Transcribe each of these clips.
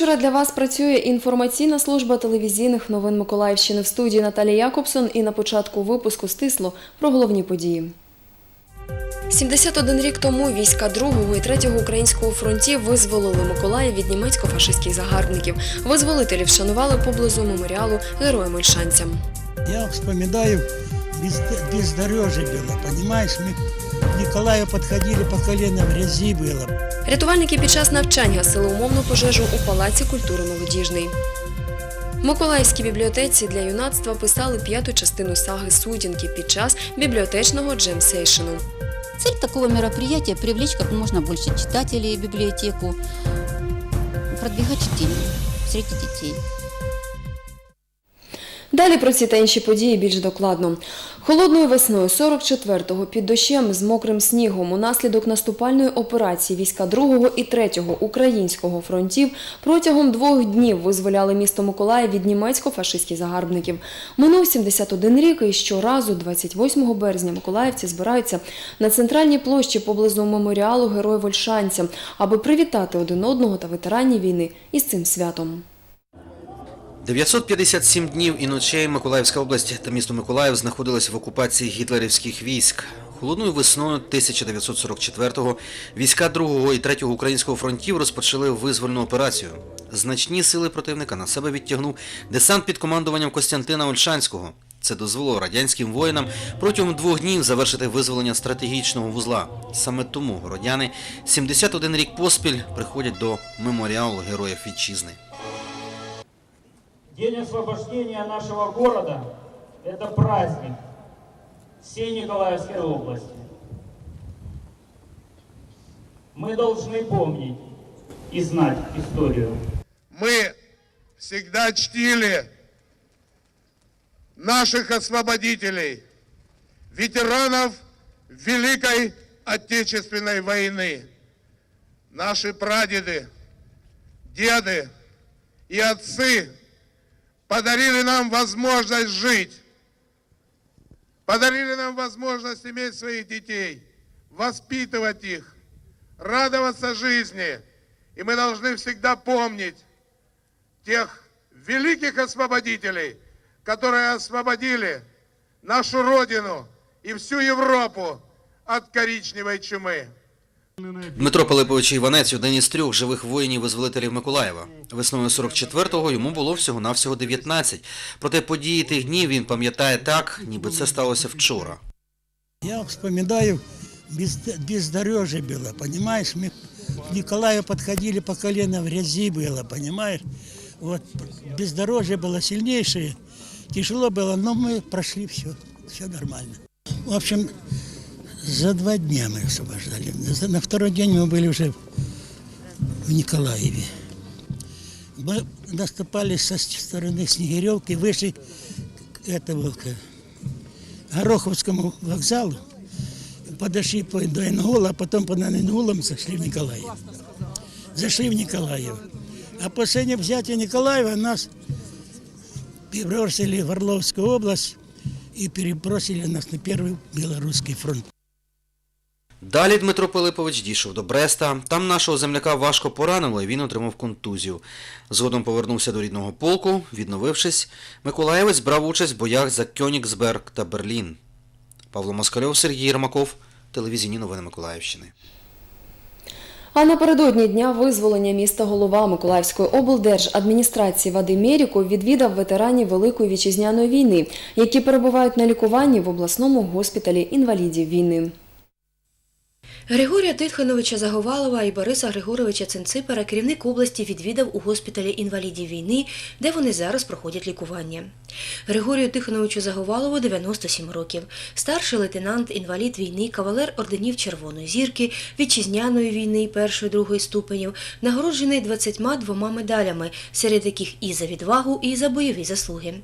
вечора для вас працює інформаційна служба телевізійних новин Миколаївщини в студії Наталія Якобсон і на початку випуску стисло про головні події. 71 рік тому війська 2-го і 3-го українського фронтів визволили Миколаїв від німецько-фашистських загарбників. Визволителів вшанували поблизу меморіалу героям Ольшанцям. Я вспоминаю, без, бездорожье было, понимаешь? Николаю подходили по колено в грязи было. Рятувальники під час навчань гасили умовну пожежу у Палаці культури молодіжний. В Миколаївській бібліотеці для юнацтва писали п'яту частину саги Сутінки під час бібліотечного джемсейшену. Цель такого мероприятия – привлечь как можно больше читателей в библиотеку, продвигать чтение среди детей. Далі про ці та інші події більш докладно. Холодною весною 44-го під дощем з мокрим снігом унаслідок наступальної операції війська 2-го і 3-го українського фронтів протягом двох днів визволяли місто Миколаїв від німецько-фашистських загарбників. Минув 71 рік і щоразу, 28 березня, миколаївці збираються на центральній площі поблизу меморіалу Героїв Ольшанця, аби привітати один одного та ветеранів війни із цим святом. 957 днів і ночей Миколаївська область та місто Миколаїв знаходились в окупації гітлерівських військ. Холодною весною 1944-го війська 2-го і 3-го українського фронтів розпочали визвольну операцію. Значні сили противника на себе відтягнув десант під командуванням Костянтина Ольшанського. Це дозволило радянським воїнам протягом двох днів завершити визволення стратегічного вузла. Саме тому городяни 71 рік поспіль приходять до меморіалу Героїв Вітчизни. День освобождения нашего города – это праздник всей Николаевской области. Мы должны помнить и знать историю. мы всегда чтили наших освободителей, ветеранов Великой Отечественной войны. Наши прадеды, деды и отцы подарили нам возможность жить, подарили нам возможность иметь своих детей, воспитывать их, радоваться жизни. И мы должны всегда помнить тех великих освободителей, которые освободили нашу Родину и всю Европу от коричневой чумы. Дмитро Пилипович Іванець один із трьох живих воїнів-визволителів Миколаєва. Весною 44-го йому було всього-навсього 19. Проте події тих днів він пам'ятає так, ніби це сталося вчора. Я вспоминаю, без, бездорожье было, понимаешь? Мы к Николаю подходили по колено в грязи было, понимаешь? Вот бездорожье было сильнейшее, тяжело было, но мы прошли все, все нормально. В общем, за два дня мы освобождали. На второй день мы были уже в Николаеве. Мы наступали со стороны Снегиревки, вышли к этого, к Гороховскому вокзалу, подошли по до Ингула, а потом по Ингулам зашли в Николаев. Зашли в Николаев. А после взятия Николаева нас перебросили в Орловскую область и перебросили нас на Первый Белорусский фронт. Далі Дмитро Пилипович дійшов до Бреста. Там нашого земляка важко поранило і він отримав контузію. Згодом повернувся до рідного полку. Відновившись, Миколаєвець брав участь в боях за Кьонігсберг та Берлін. Павло Москальов, Сергій Єрмаков, телевізійні новини Миколаївщини. А напередодні дня визволення міста голова Миколаївської облдержадміністрації Вадим Меріков відвідав ветеранів Великої вітчизняної війни, які перебувають на лікуванні в обласному госпіталі інвалідів війни. Григорія Титхановича Заговалова і Бориса Григоровича Цинципера керівник області відвідав у госпіталі інвалідів війни, де вони зараз проходять лікування. Григорію Тихоновичу Заговалову 97 років, старший лейтенант, інвалід війни, кавалер орденів Червоної зірки, вітчизняної війни першої другої ступенів, нагороджений 22 медалями, серед яких і за відвагу, і за бойові заслуги.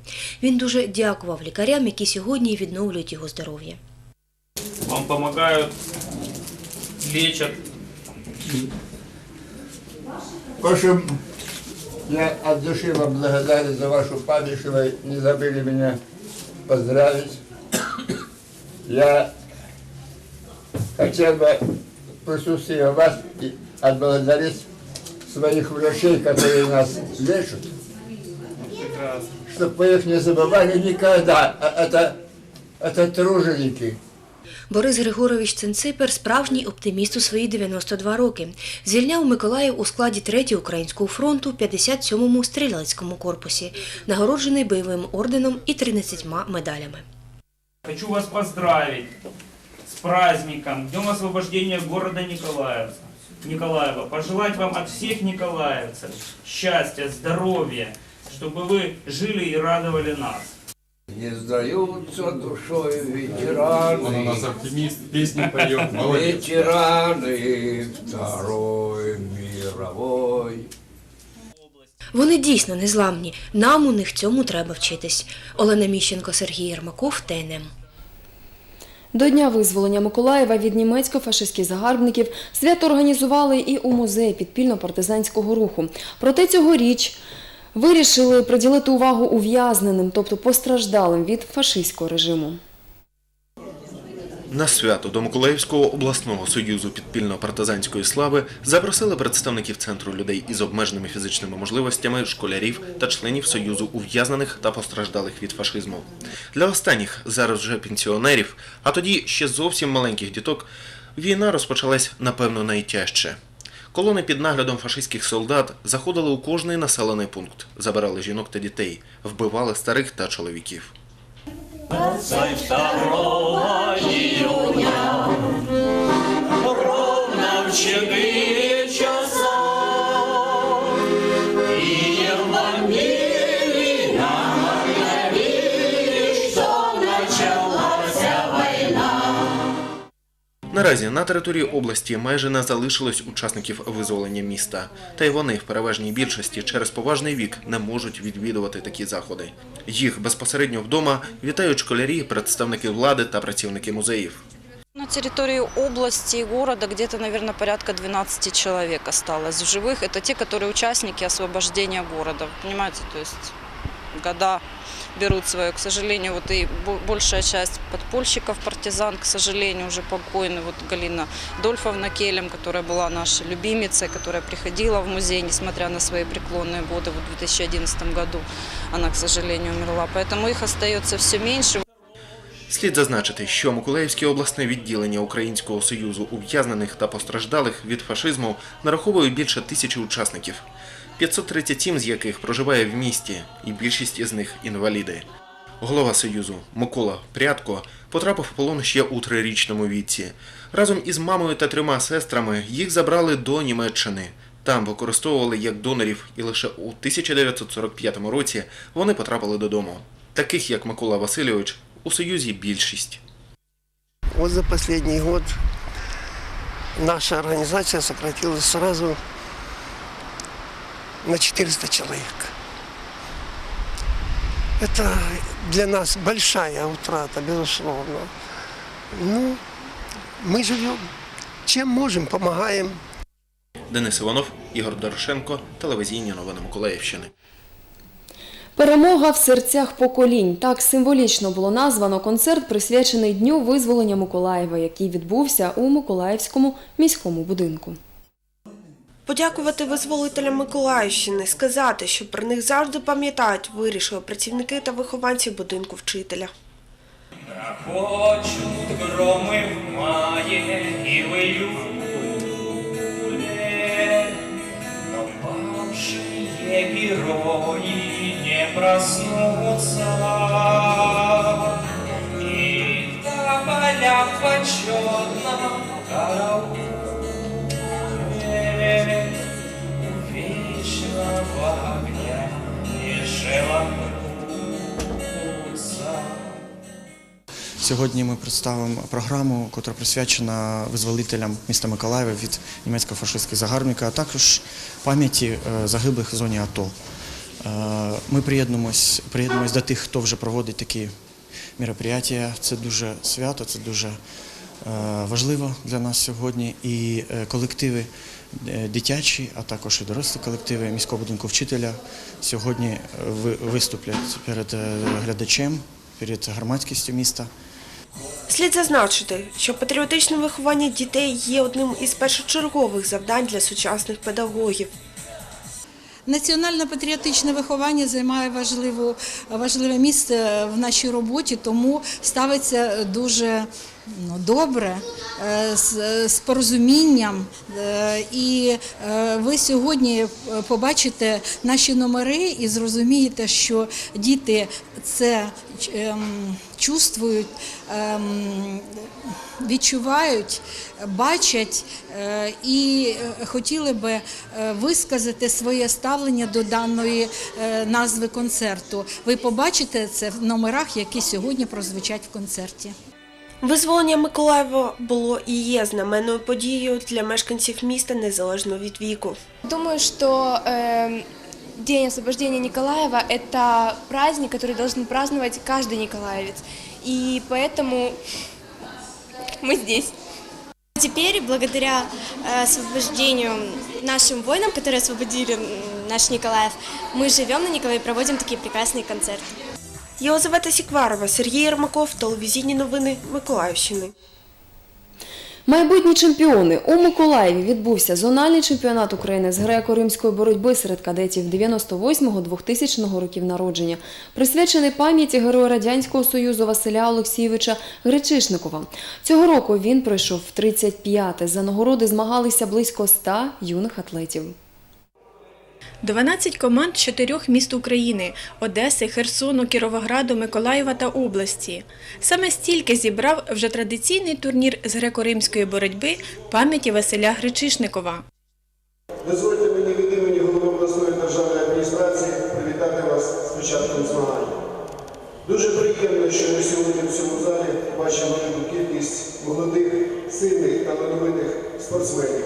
Він дуже дякував лікарям, які сьогодні відновлюють його здоров'я. Вам помогают, лечат. В общем, я от души вам благодарен за вашу память, что вы не забыли меня поздравить. Я хотел бы в присутствии вас и отблагодарить своих врачей, которые нас лечат, чтобы вы их не забывали никогда. А Это, это труженики. Борис Григорович Ценципер справжній оптиміст у свої 92 роки. Звільняв Миколаїв у складі 3-го Українського фронту 57-му стрілецькому корпусі, нагороджений бойовим орденом і 13 медалями. Хочу вас поздравить с праздником, Днем освобождения города Николаевца. Николаева. Пожелать вам от всех николаевцев счастья, здоровья, чтобы вы жили и радовали нас. Не сдаются душой Он у нас ветераны, оптимист, песни поет, молодец. ветераны Второй мировой. Вони дійсно незламні. Нам у них цьому треба вчитись. Олена Міщенко, Сергій Єрмаков, ТНМ. До Дня визволення Миколаєва від німецько-фашистських загарбників свято організували і у музеї підпільно-партизанського руху. Проте цьогоріч вирішили приділити увагу ув'язненим, тобто постраждалим від фашистського режиму. На свято до Миколаївського обласного союзу підпільно-партизанської слави запросили представників центру людей із обмеженими фізичними можливостями, школярів та членів союзу ув'язнених та постраждалих від фашизму. Для останніх зараз вже пенсіонерів, а тоді ще зовсім маленьких діток, війна розпочалась напевно найтяжче. Колони під наглядом фашистських солдат заходили у кожний населений пункт, забирали жінок та дітей, вбивали старих та чоловіків. Наразі на території області майже не залишилось учасників визволення міста, та й вони в переважній більшості через поважний вік не можуть відвідувати такі заходи. Їх безпосередньо вдома вітають школярі, представники влади та працівники музеїв. На территории области и города где-то, наверное, порядка 12 человек осталось в живых. Это те, которые участники освобождения города. Понимаете, то есть года берут свое. К сожалению, вот и бо- большая часть подпольщиков, партизан, к сожалению, уже покойный. Вот Галина Дольфовна Келем, которая была нашей любимицей, которая приходила в музей, несмотря на свои преклонные годы. Вот в 2011 году она, к сожалению, умерла. Поэтому их остается все меньше. Слід зазначити, що Миколаївське обласне відділення Українського союзу ув'язнених та постраждалих від фашизму нараховує більше тисячі учасників, 537 з яких проживає в місті, і більшість із них інваліди. Голова союзу Микола Прядко потрапив в полон ще у трирічному віці. Разом із мамою та трьома сестрами їх забрали до Німеччини. Там використовували як донорів, і лише у 1945 році вони потрапили додому. Таких як Микола Васильович у союзі більшість. Вот за последний год наша организация сократилась сразу на 400 человек. Это для нас большая утрата, безусловно. Ну, мы живем. Чем можем, помогаем. Денис Іванов, Ігор Дорошенко, телевізійні новини Миколаївщини. Перемога в серцях поколінь. Так символічно було названо концерт, присвячений Дню визволення Миколаєва, який відбувся у Миколаївському міському будинку. Подякувати визволителям Миколаївщини, сказати, що про них завжди пам'ятають, вирішили працівники та вихованці будинку вчителя. Хочуть громи в мае и в июле, но павшие герои не проснутся. Их тополя почетно Сьогодні ми представимо програму, яка присвячена визволителям міста Миколаєва від німецько-фашистських загарбників, а також пам'яті е, загиблих в зоні АТО. Е, Ми приєднуємось, приєднуємось до тих, хто вже проводить такі мероприятия. Це дуже свято, це дуже е, важливо для нас сьогодні. І колективи дитячі, а також і дорослі колективи міського будинку вчителя сьогодні е, ви- виступлять перед е, глядачем, перед громадськістю міста. Слід зазначити, що патріотичне виховання дітей є одним із першочергових завдань для сучасних педагогів. Національно-патріотичне виховання займає важливу, важливе місце в нашій роботі, тому ставиться дуже ну, добре, е, з, з порозумінням. Е, І е, ви сьогодні побачите наші номери і зрозумієте, що діти це ем, чувствують, ем, відчувають, бачать і хотіли би висказати своє ставлення до даної назви концерту. Ви побачите це в номерах, які сьогодні прозвучать в концерті. Визволення Миколаєва було і є знаменною подією для мешканців міста незалежно від віку. Думаю, что э, День освобождения Николаева – это праздник, который должен праздновать каждый николаевец. И поэтому мы здесь. Теперь, благодаря э, освобождению нашим воинам, которые освободили м, наш Николаев, мы живем на Николаеве и проводим такие прекрасные концерты. Єлизавета Сікварова, Сергій Єрмаков, телевізійні новини Миколаївщини. Майбутні чемпіони у Миколаєві відбувся зональний чемпіонат України з греко-римської боротьби серед кадетів 98-2000 років народження, присвячений пам'яті героя Радянського Союзу Василя Олексійовича Гречишникова. Цього року він пройшов в 35-те. За нагороди змагалися близько 100 юних атлетів. 12 команд з чотирьох міст України Одеси, Херсону, Кіровограду, Миколаєва та області. Саме стільки зібрав вже традиційний турнір з греко-римської боротьби пам'яті Василя Гречишникова. Дозвольте мені від імені голови обласної державної адміністрації привітати вас з початком змагань. Дуже приємно, що ми сьогодні в цьому залі бачимо велику кількість молодих, сильних, талановитих спортсменів.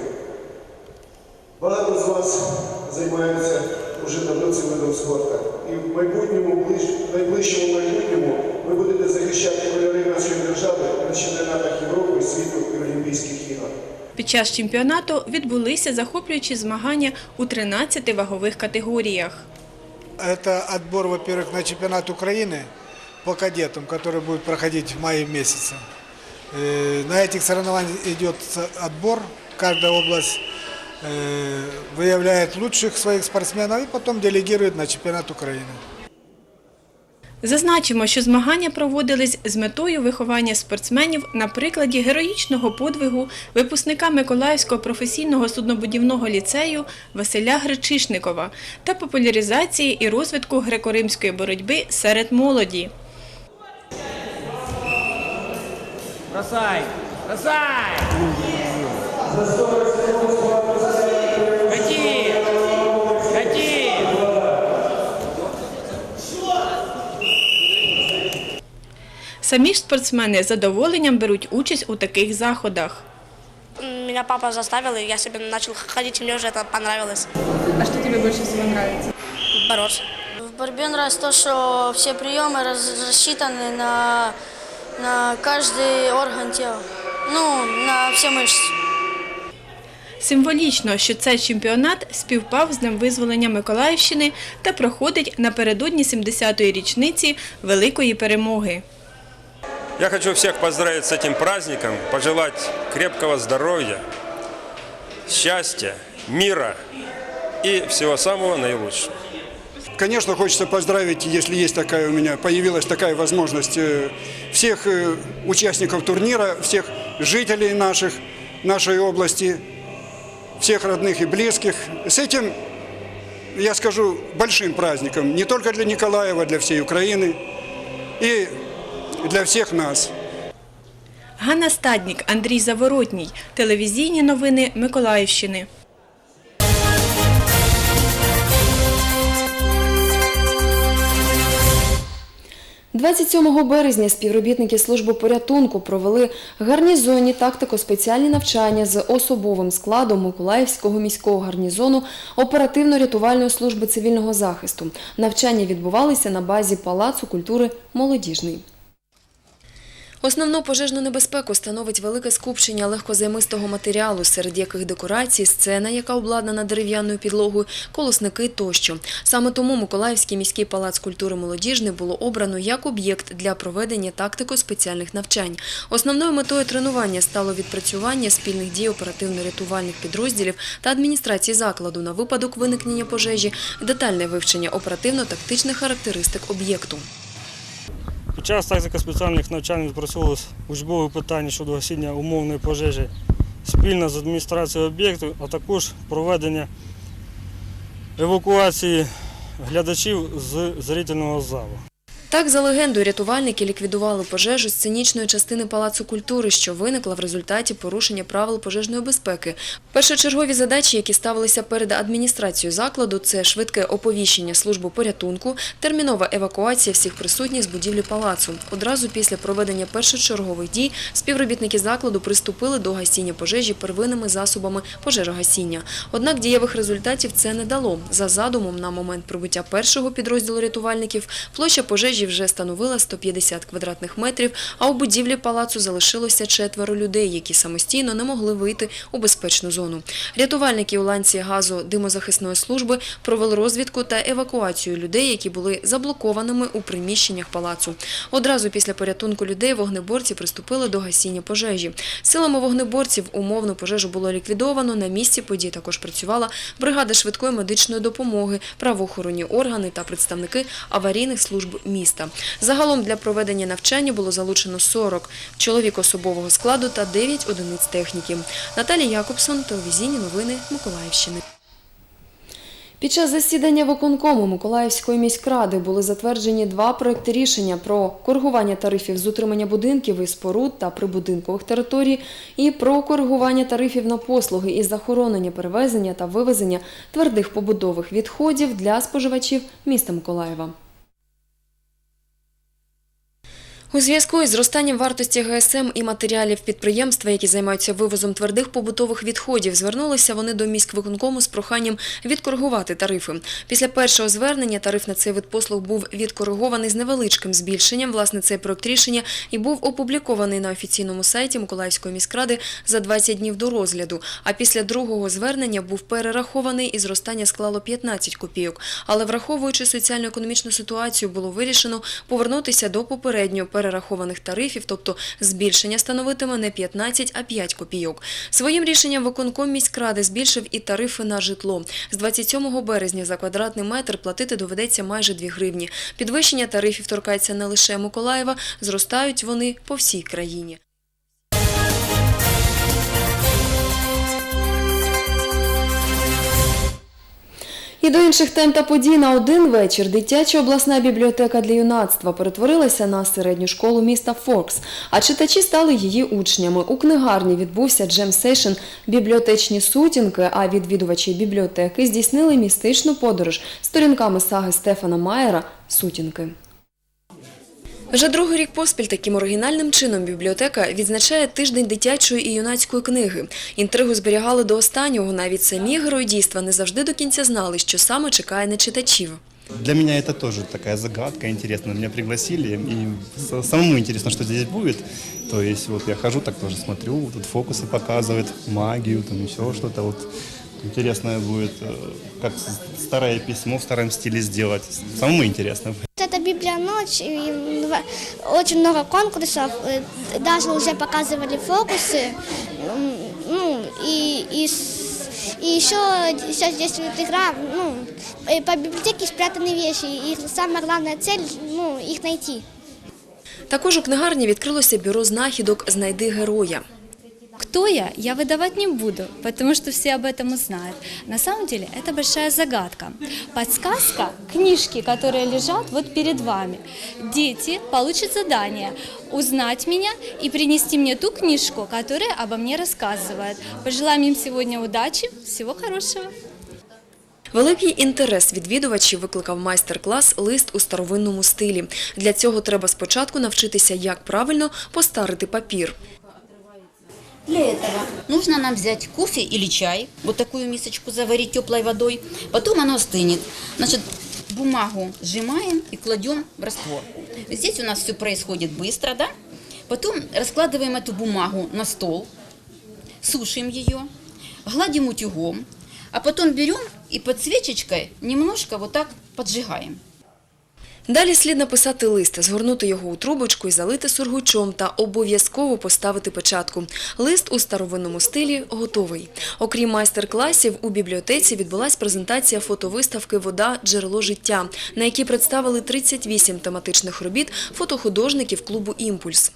Багато з вас займаються вже давно цим видом спорту. І в майбутньому, ближ- найближчому майбутньому, ви будете захищати кольори нашої держави на чемпіонатах Європи, світу і Олімпійських ігор. Під час чемпіонату відбулися захоплюючі змагання у 13 вагових категоріях. Это отбор, во-первых, на чемпионат Украины по кадетам, который будет проходить в мае месяце. Э, На этих соревнованиях идет отбор. Каждая область э, выявляет лучших своих спортсменов и потом делегирует на чемпионат Украины. Зазначимо, що змагання проводились з метою виховання спортсменів на прикладі героїчного подвигу випускника Миколаївського професійного суднобудівного ліцею Василя Гречишникова та популяризації і розвитку греко-римської боротьби серед молоді. Бросай! Бросай! Самі ж спортсмени з задоволенням беруть участь у таких заходах. Меня папа заставил, и я себе начал ходить, и мне уже это понравилось. А что тебе больше всего нравится? Бороться. В борьбе нравится то, что все приемы раз- рассчитаны на, на каждый орган тела, ну, на все мышцы. Символічно, що цей чемпіонат співпав з Днем визволення Миколаївщини та проходить напередодні 70-ї річниці Великої перемоги. Я хочу всех поздравить с этим праздником, пожелать крепкого здоровья, счастья, мира и всего самого наилучшего. Конечно, хочется поздравить, если есть такая у меня, появилась такая возможность, э, всех э, участников турнира, всех жителей наших, нашей области, всех родных и близких. С этим, я скажу, большим праздником, не только для Николаева, для всей Украины и для всех нас. Ганна Стаднік, Андрій Заворотній. Телевізійні новини Миколаївщини. – 27 березня співробітники служби порятунку провели гарнізонні тактико-спеціальні навчання з особовим складом Миколаївського міського гарнізону оперативно-рятувальної служби цивільного захисту. Навчання відбувалися на базі Палацу культури «Молодіжний». Основну пожежну небезпеку становить велике скупчення легкозаймистого матеріалу, серед яких декорації, сцена, яка обладнана дерев'яною підлогою, колосники тощо. Саме тому Миколаївський міський палац культури молодіжний було обрано як об'єкт для проведення тактико-спеціальних навчань. Основною метою тренування стало відпрацювання спільних дій оперативно-рятувальних підрозділів та адміністрації закладу на випадок виникнення пожежі, детальне вивчення оперативно-тактичних характеристик об'єкту. Під час тактика спеціальних навчань відпрацьовувалися учбові питання щодо гасіння умовної пожежі спільно з адміністрацією об'єкту, а також проведення евакуації глядачів з зрительного залу. Так, за легендою, рятувальники ліквідували пожежу з сценічної частини Палацу культури, що виникла в результаті порушення правил пожежної безпеки. Першочергові задачі, які ставилися перед адміністрацією закладу, це швидке оповіщення служби порятунку, термінова евакуація всіх присутніх з будівлі палацу. Одразу після проведення першочергових дій співробітники закладу приступили до гасіння пожежі первинними засобами пожежогасіння. Однак дієвих результатів це не дало. За задумом, на момент прибуття першого підрозділу рятувальників, площа пожежі вже становила 150 квадратних метрів, а у будівлі палацу залишилося четверо людей, які самостійно не могли вийти у безпечну зону. Рятувальники у ланці газу димозахисної служби провели розвідку та евакуацію людей, які були заблокованими у приміщеннях палацу. Одразу після порятунку людей вогнеборці приступили до гасіння пожежі. Силами вогнеборців умовну пожежу було ліквідовано. На місці подій також працювала бригада швидкої медичної допомоги, правоохоронні органи та представники аварійних служб міста. Загалом для проведення навчання було залучено 40 чоловік особового складу та 9 одиниць техніки. Наталія Якобсон, телевізійні новини Миколаївщини. Під час засідання виконкому Миколаївської міськради були затверджені два проекти рішення про коригування тарифів з утримання будинків і споруд та прибудинкових територій і про коригування тарифів на послуги із захоронення, перевезення та вивезення твердих побудових відходів для споживачів міста Миколаєва. У зв'язку із зростанням вартості ГСМ і матеріалів підприємства, які займаються вивозом твердих побутових відходів, звернулися вони до міськвиконкому з проханням відкоригувати тарифи. Після першого звернення тариф на цей вид послуг був відкоригований з невеличким збільшенням. Власне, цей проект рішення і був опублікований на офіційному сайті Миколаївської міськради за 20 днів до розгляду. А після другого звернення був перерахований і зростання склало 15 копійок. Але враховуючи соціально-економічну ситуацію, було вирішено повернутися до попереднього перерахованих тарифів, тобто збільшення становитиме не 15, а 5 копійок. Своїм рішенням виконком міськради збільшив і тарифи на житло. З 27 березня за квадратний метр платити доведеться майже 2 гривні. Підвищення тарифів торкається не лише Миколаєва, зростають вони по всій країні. І до інших тем та подій на один вечір дитяча обласна бібліотека для юнацтва перетворилася на середню школу міста Форкс, а читачі стали її учнями. У книгарні відбувся джем-сейшн «Бібліотечні сутінки», а відвідувачі бібліотеки здійснили містичну подорож сторінками саги Стефана Майера «Сутінки». Вже другий рік поспіль таким оригінальним чином бібліотека відзначає тиждень дитячої і юнацької книги. Інтригу зберігали до останнього. Навіть самі герої дійства не завжди до кінця знали, що саме чекає на читачів. Для меня это тоже такая загадка интересная. Меня пригласили, и с- самому интересно, что здесь будет. То есть вот я хожу, так тоже смотрю, тут фокусы показывают, магию, там еще что-то вот интересное будет, э, как с- старое письмо в старом стиле сделать. Самому интересно. Это Библия ночь, и в- очень много конкурсов, э, даже уже показывали фокусы, м, ну и, и, с- и еще сейчас действует игра, ну, э, по библиотеке спрятаны вещи, и самая главная цель, ну, их найти. Також у книгарні відкрилося бюро знахідок «Знайди героя». Кто я, я выдавать не буду, потому что все об этом узнают. На самом деле это большая загадка. Подсказка, книжки, которые лежат вот перед вами. Дети получат задание узнать меня и принести мне ту книжку, которая обо мне рассказывает. Пожелаем им сегодня удачи, всего хорошего. Великий інтерес відвідувачів викликав майстер-клас «Лист у старовинному стилі». Для цього треба спочатку навчитися, як правильно постарити папір. Для этого нужно нам взять кофе или чай, вот такую мисочку заварить теплой водой, потом оно остынет. Значит, бумагу сжимаем и кладем в раствор. Здесь у нас все происходит быстро, да? Потом раскладываем эту бумагу на стол, сушим ее, гладим утюгом, а потом берем и под свечечкой немножко вот так поджигаем. Далі слід написати лист, згорнути його у трубочку і залити сургучом та обов'язково поставити печатку. Лист у старовинному стилі готовий. Окрім майстер-класів, у бібліотеці відбулась презентація фотовиставки Вода – джерело життя, на якій представили 38 тематичних робіт фотохудожників клубу «Імпульс».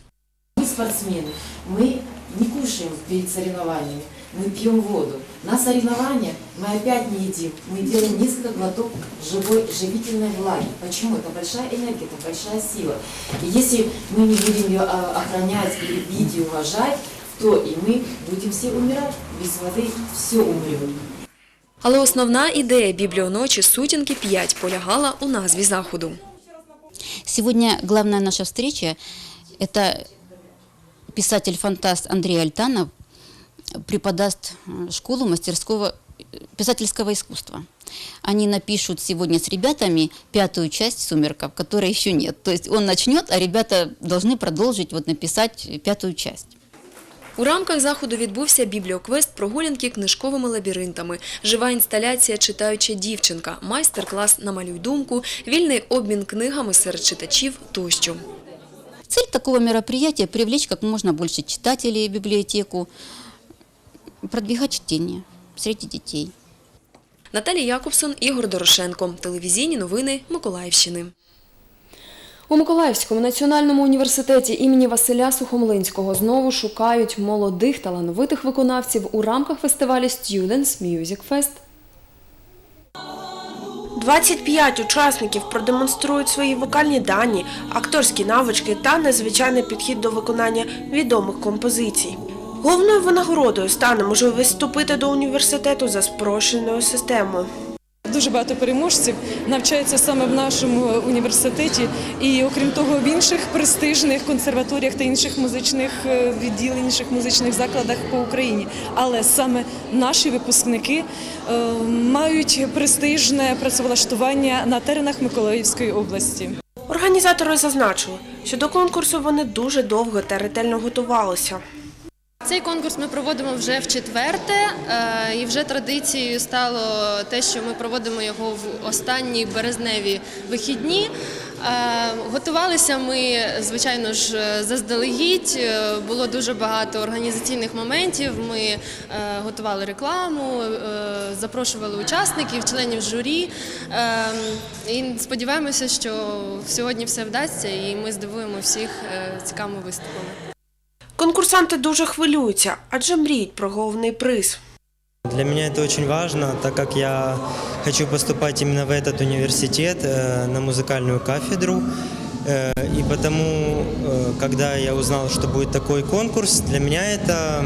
Мы спортсмены, мы не кушаем перед соревнованиями, мы пьем воду. На соревнования мы опять не едим, мы делаем несколько глоток живой, живительной влаги. Почему? Это большая энергия, это большая сила. И если мы не будем ее а, охранять, и любить и уважать, то и мы будем все умирать. Без воды все умрем. Але основна ідея бібліоночі «Сутінки 5» полягала у назві заходу. Сегодня главная наша встреча – это писатель-фантаст Андрей Альтанов преподаст э, школу мастерского э, писательского искусства. Они напишут сегодня с ребятами пятую часть «Сумерков», которой еще нет. То есть он начнет, а ребята должны продолжить вот написать пятую часть. У рамках заходу відбувся бібліоквест прогулянки книжковими лабіринтами, жива інсталяція «Читаюча дівчинка», майстер-клас «Намалюй думку», вільний обмін книгами серед читачів тощо. Цель такого мероприятия – привлечь как можно больше читателей в библиотеку, продвигать чтение среди детей. Наталія Якобсон, Ігор Дорошенко. Телевізійні новини Миколаївщини. У Миколаївському національному університеті імені Василя Сухомлинського знову шукають молодих талановитих виконавців у рамках фестивалю Students Music Fest. 25 учасників продемонструють свої вокальні дані, акторські навички та незвичайний підхід до виконання відомих композицій. Головною винагородою стане можливість вступити до університету за спрощеною системою. Дуже багато переможців навчаються саме в нашому університеті, і окрім того, в інших престижних консерваторіях та інших музичних е, відділень, інших музичних закладах по Україні. Але саме наші випускники е, мають престижне працевлаштування на теренах Миколаївської області. Організатори зазначили, що до конкурсу вони дуже довго та ретельно готувалися. Цей конкурс ми проводимо вже в четверте, е, і вже традицією стало те, що ми проводимо його в останні березневі вихідні. Е, Готувалися ми, звичайно ж, заздалегідь. Е, Було дуже багато організаційних моментів. Ми готували рекламу, запрошували учасників, членів журі. І сподіваємося, що сьогодні все вдасться, і ми здивуємо всіх цікавими виступами. Конкурсанти дуже хвилюються, адже мріють про головний приз. Для меня это очень важно, так как я хочу поступать именно в этот университет э, на музыкальную кафедру. Э, И потому, э, когда я узнал, что будет такой конкурс, для меня это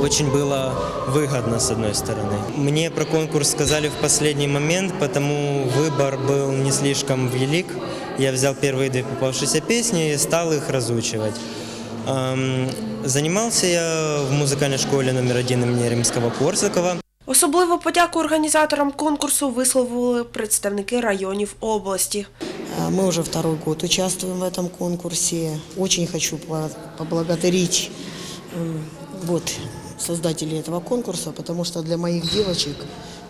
очень было выгодно, с одной стороны. Мне про конкурс сказали в последний момент, потому выбор был не слишком велик. Я взял первые две попавшиеся песни и стал их разучивать. Эм, Занимался я в музыкальной школе номер один имени Римского-Корсакова. Особливу подяку організаторам конкурсу висловили представники районів області. А, Мы уже второй год участвуем в этом конкурсе. Очень хочу по- поблагодарить м, вот, создателей этого конкурса, потому что для моих девочек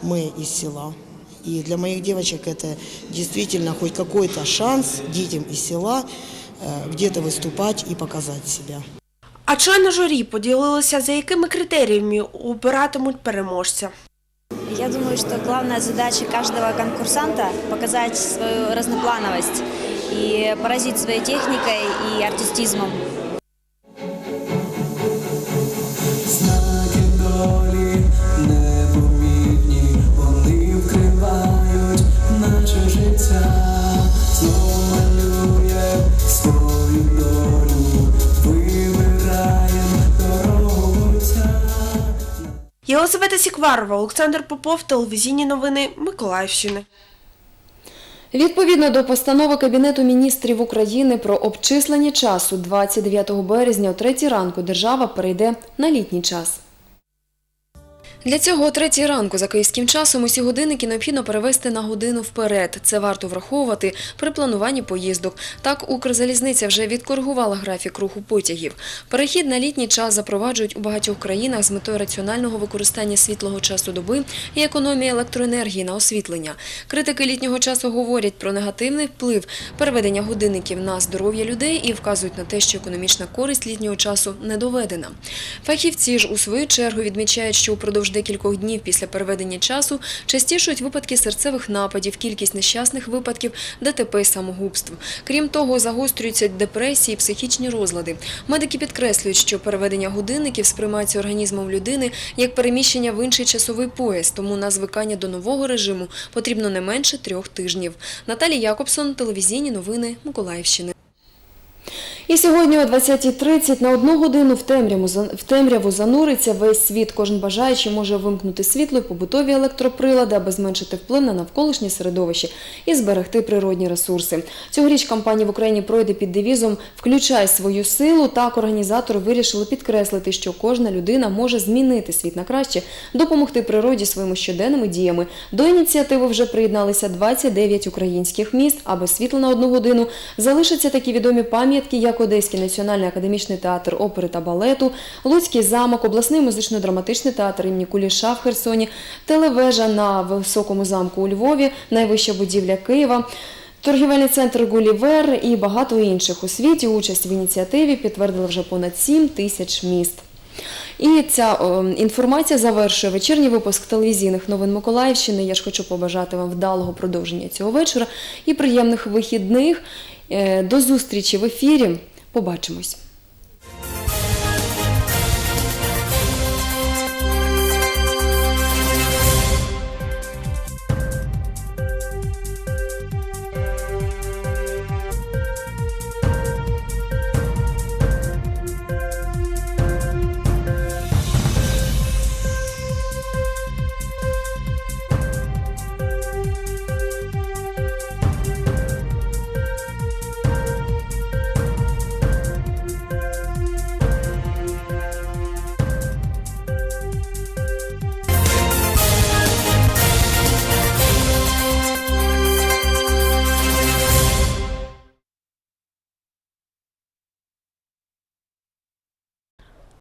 мы из села. И для моих девочек это действительно хоть какой-то шанс детям из села э, где-то выступать и показать себя. А члени журі поділилися, за якими критеріями обиратимуть переможця. Я думаю, что главная задача каждого конкурсанта – показать свою разноплановость и поразить своей техникой и артистизмом. Сікварова, Олександр Попов, телевізійні новини Миколаївщини. Відповідно до постанови Кабінету міністрів України про обчислення часу 29 березня о 3 ранку держава перейде на літній час. Для цього о третій ранку за київським часом усі годинники необхідно перевести на годину вперед. Це варто враховувати при плануванні поїздок. Так Укрзалізниця вже відкоригувала графік руху потягів. Перехід на літній час запроваджують у багатьох країнах з метою раціонального використання світлого часу доби і економії електроенергії на освітлення. Критики літнього часу говорять про негативний вплив переведення годинників на здоров'я людей і вказують на те, що економічна користь літнього часу не доведена. Фахівці ж у свою чергу відмічають, що упродовж декількох днів після переведення часу частішують випадки серцевих нападів, кількість нещасних випадків, ДТП і самогубств. Крім того, загострюються депресії, психічні розлади. Медики підкреслюють, що переведення годинників сприймається організмом людини як переміщення в інший часовий пояс, тому на звикання до нового режиму потрібно не менше трьох тижнів. Наталія Якобсон, телевізійні новини Миколаївщини. І сьогодні о 20.30 на одну годину в темряву, в темряву зануриться весь світ. Кожен бажаючий може вимкнути світло і побутові електроприлади, аби зменшити вплив на навколишнє середовище і зберегти природні ресурси. Цьогоріч кампанія в Україні пройде під девізом «Включай свою силу». Так організатори вирішили підкреслити, що кожна людина може змінити світ на краще, допомогти природі своїми щоденними діями. До ініціативи вже приєдналися 29 українських міст, а без світла на одну годину залишаться такі відомі пам'ятки, як Одеський національний академічний театр опери та балету, Луцький замок, обласний музично-драматичний театр імені Куліша в Херсоні, телевежа на Високому замку у Львові, найвища будівля Києва. Торгівельний центр Гулівер і багато інших у світі участь в ініціативі підтвердили вже понад 7 тисяч міст. І ця о, інформація завершує вечірній випуск телевізійних новин Миколаївщини. Я ж хочу побажати вам вдалого продовження цього вечора і приємних вихідних. Е, До зустрічі в ефірі. Побачимось.